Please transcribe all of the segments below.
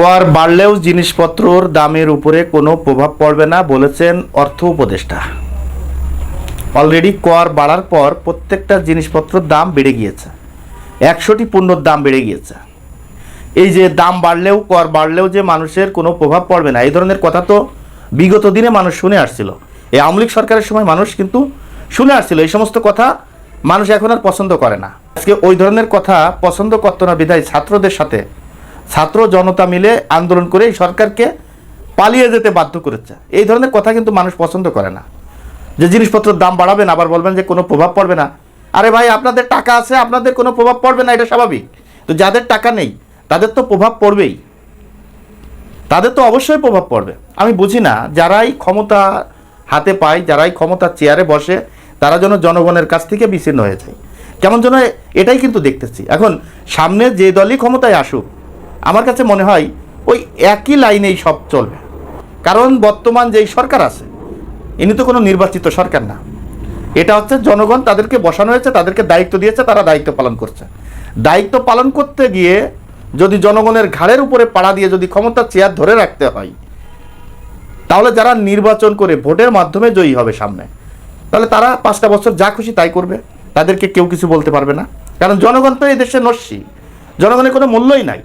কর বাড়লেও জিনিসপত্রর দামের উপরে কোনো প্রভাব পড়বে না বলেছেন অর্থ উপদেষ্টা। অলরেডি কর বাড়ার পর প্রত্যেকটা জিনিসপত্রর দাম বেড়ে গিয়েছে। একশোটি পণ্যর দাম বেড়ে গিয়েছে। এই যে দাম বাড়লেও কর বাড়লেও যে মানুষের কোনো প্রভাব পড়বে না, এই ধরনের কথা তো বিগত দিনে মানুষ শুনে আসছিল। এই আওয়ামী সরকারের সময় মানুষ কিন্তু শুনে আসছিল। এই সমস্ত কথা মানুষ এখন আর পছন্দ করে না। আজকে ওই ধরনের কথা পছন্দ করতো না বিধায় ছাত্রদের সাথে। ছাত্র জনতা মিলে আন্দোলন করে সরকারকে পালিয়ে যেতে বাধ্য করেছে। এই ধরনের কথা কিন্তু মানুষ পছন্দ করে না। যে জিনিসপত্রের দাম বাড়াবেন, আবার বলবেন যে কোনো প্রভাব পড়বে না। আরে ভাই, আপনাদের টাকা আছে, আপনাদের কোনো প্রভাব পড়বে না, এটা স্বাভাবিক। তো যাদের টাকা নেই, তাদের তো প্রভাব পড়বেই। তাদের তো অবশ্যই প্রভাব পড়বে। আমি বুঝি না, যারাই ক্ষমতা হাতে পায়, যারাই ক্ষমতা চেয়ারে বসে, তারা যেন জনগণের কাছ থেকে বিচ্ছিন্ন হয়ে যায়। কেমন যেন এটাই কিন্তু দেখতেছি। এখন সামনে যে দলই ক্ষমতায় আসুক আমার কাছে মনে হয় ওই একই লাইনেই সব চলবে। কারণ বর্তমান যেই সরকার আছে, ইনি তো কোনো নির্বাচিত সরকার না। এটা হচ্ছে জনগণ তাদেরকে বসানো হয়েছে, তাদেরকে দায়িত্ব দিয়েছে, তারা দায়িত্ব পালন করছে। দায়িত্ব পালন করতে গিয়ে যদি জনগণের ঘাড়ের উপরে পাড়া দিয়ে যদি ক্ষমতার চেয়ার ধরে রাখতে হয়, তাহলে যারা নির্বাচন করে ভোটের মাধ্যমে জয়ী হবে সামনে, তাহলে তারা পাঁচটা বছর যা খুশি তাই করবে। তাদেরকে কেউ কিছু বলতে পারবে না। কারণ জনগণ তো এই দেশে নস্যি। জনগণের কোনো মূল্যই নাই।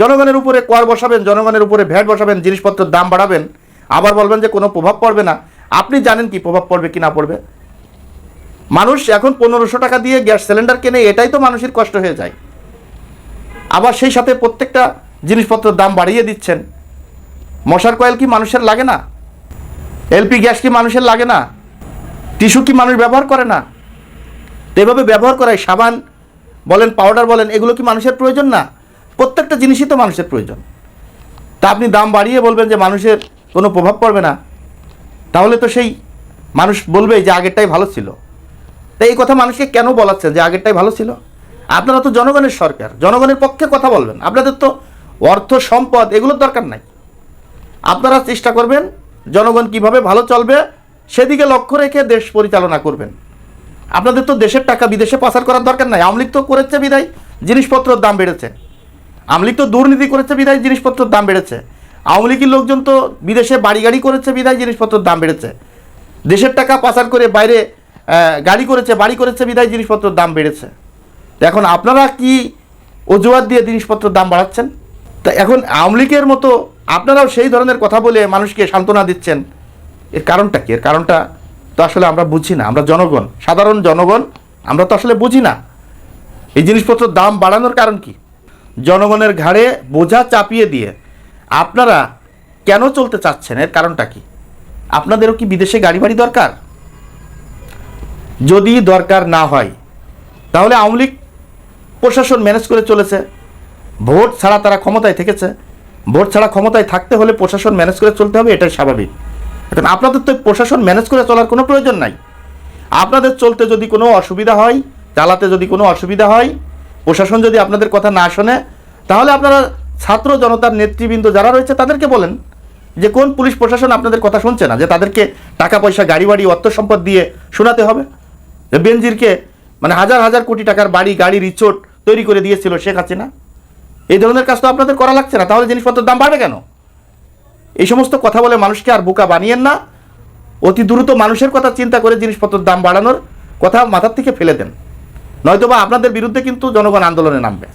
জনগণের উপরে কর বসাবেন, জনগণের উপরে ভ্যাট বসাবেন, জিনিসপত্রের দাম বাড়াবেন, আবার বলবেন যে কোনো প্রভাব পড়বে না। আপনি জানেন কি প্রভাব পড়বে কি না পড়বে? মানুষ এখন পনেরোশো টাকা দিয়ে গ্যাস সিলিন্ডার কেনে, এটাই তো মানুষের কষ্ট হয়ে যায়। আবার সেই সাথে প্রত্যেকটা জিনিসপত্রের দাম বাড়িয়ে দিচ্ছেন। মশার কয়েল কি মানুষের লাগে না? এলপি গ্যাস কি মানুষের লাগে না? টিস্যু কি মানুষ ব্যবহার করে না? তো এভাবে ব্যবহার করায় সাবান বলেন, পাউডার বলেন, এগুলো কি মানুষের প্রয়োজন না? প্রত্যেকটা জিনিসই তো মানুষের প্রয়োজন। তা আপনি দাম বাড়িয়ে বলবেন যে মানুষের কোনো প্রভাব পড়বে না। তাহলে তো সেই মানুষ বলবে যে আগেরটাই ভালো ছিল। তাই এই কথা মানুষকে কেন বলাচ্ছেন যে আগেরটাই ভালো ছিল? আপনারা তো জনগণের সরকার, জনগণের পক্ষে কথা বলবেন। আপনাদের তো অর্থ, সম্পদ এগুলোর দরকার নাই। আপনারা চেষ্টা করবেন জনগণ কীভাবে ভালো চলবে সেদিকে লক্ষ্য রেখে দেশ পরিচালনা করবেন। আপনাদের তো দেশের টাকা বিদেশে পাচার করার দরকার নাই। আমলিক তো করেছে বিদায়, জিনিসপত্রের দাম বেড়েছে। আমলিক তো দুর্নীতি করেছে, বিদায় জিনিসপত্রের দাম বেড়েছে। আওয়ামী লীগের লোকজন তো বিদেশে বাড়ি গাড়ি করেছে, বিদায় জিনিসপত্রের দাম বেড়েছে। দেশের টাকা পাচার করে বাইরে গাড়ি করেছে, বাড়ি করেছে, বিদায় জিনিসপত্রের দাম বেড়েছে। এখন আপনারা কি অজুহাত দিয়ে জিনিসপত্রের দাম বাড়াচ্ছেন? তা এখন আওয়ামী লীগের মতো আপনারাও সেই ধরনের কথা বলে মানুষকে সান্ত্বনা দিচ্ছেন। এর কারণটা কি? এর কারণটা তো আসলে আমরা বুঝি না। আমরা জনগণ, সাধারণ জনগণ, আমরা তো আসলে বুঝি না। এই জিনিসপত্রের দাম বাড়ানোর কারণ কি? জনগণের ঘাড়ে বোঝা চাপিয়ে দিয়ে আপনারা কেন চলতে চাচ্ছেন? এর কারণটা কি? আপনাদেরও কি বিদেশে গাড়ি বাড়ি দরকার? যদি দরকার না হয়, তাহলে আওয়ামী লীগ প্রশাসন ম্যানেজ করে চলেছে। ভোট ছাড়া তারা ক্ষমতায় থেকেছে। ভোট ছাড়া ক্ষমতায় থাকতে হলে প্রশাসন ম্যানেজ করে চলতে হবে, এটাই স্বাভাবিক। এখন আপনাদের তো প্রশাসন ম্যানেজ করে চলার কোনো প্রয়োজন নাই। আপনাদের চলতে যদি কোনো অসুবিধা হয়, চালাতে যদি কোনো অসুবিধা হয় প্রশাসন যদি আপনাদের কথা না শোনে, তাহলে আপনারা ছাত্র জনতার নেতৃবৃন্দ যারা রয়েছে তাদেরকে বলেন যে কোন পুলিশ প্রশাসন আপনাদের কথা শুনছে না, যে তাদেরকে টাকা পয়সা, গাড়ি বাড়ি, অর্থ সম্পদ দিয়ে শোনাতে হবে। যে বেনজিরকে মানে হাজার হাজার কোটি টাকার বাড়ি, গাড়ি রিচোট তৈরি করে দিয়েছিল শেখ হাসিনা। এই ধরনের কাজ তো আপনাদের করা লাগছে না, তাহলে জিনিসপত্রের দাম বাড়বে কেন? এই সমস্ত কথা বলে মানুষকে আর বোকা বানিয়েন না। অতি দ্রুত মানুষের কথা চিন্তা করে জিনিসপত্রের দাম বাড়ানোর কথা মাথার থেকে ফেলে দেন। নয়তোবা আপনাদের বিরুদ্ধে কিন্তু জনগণ আন্দোলনে নামবে।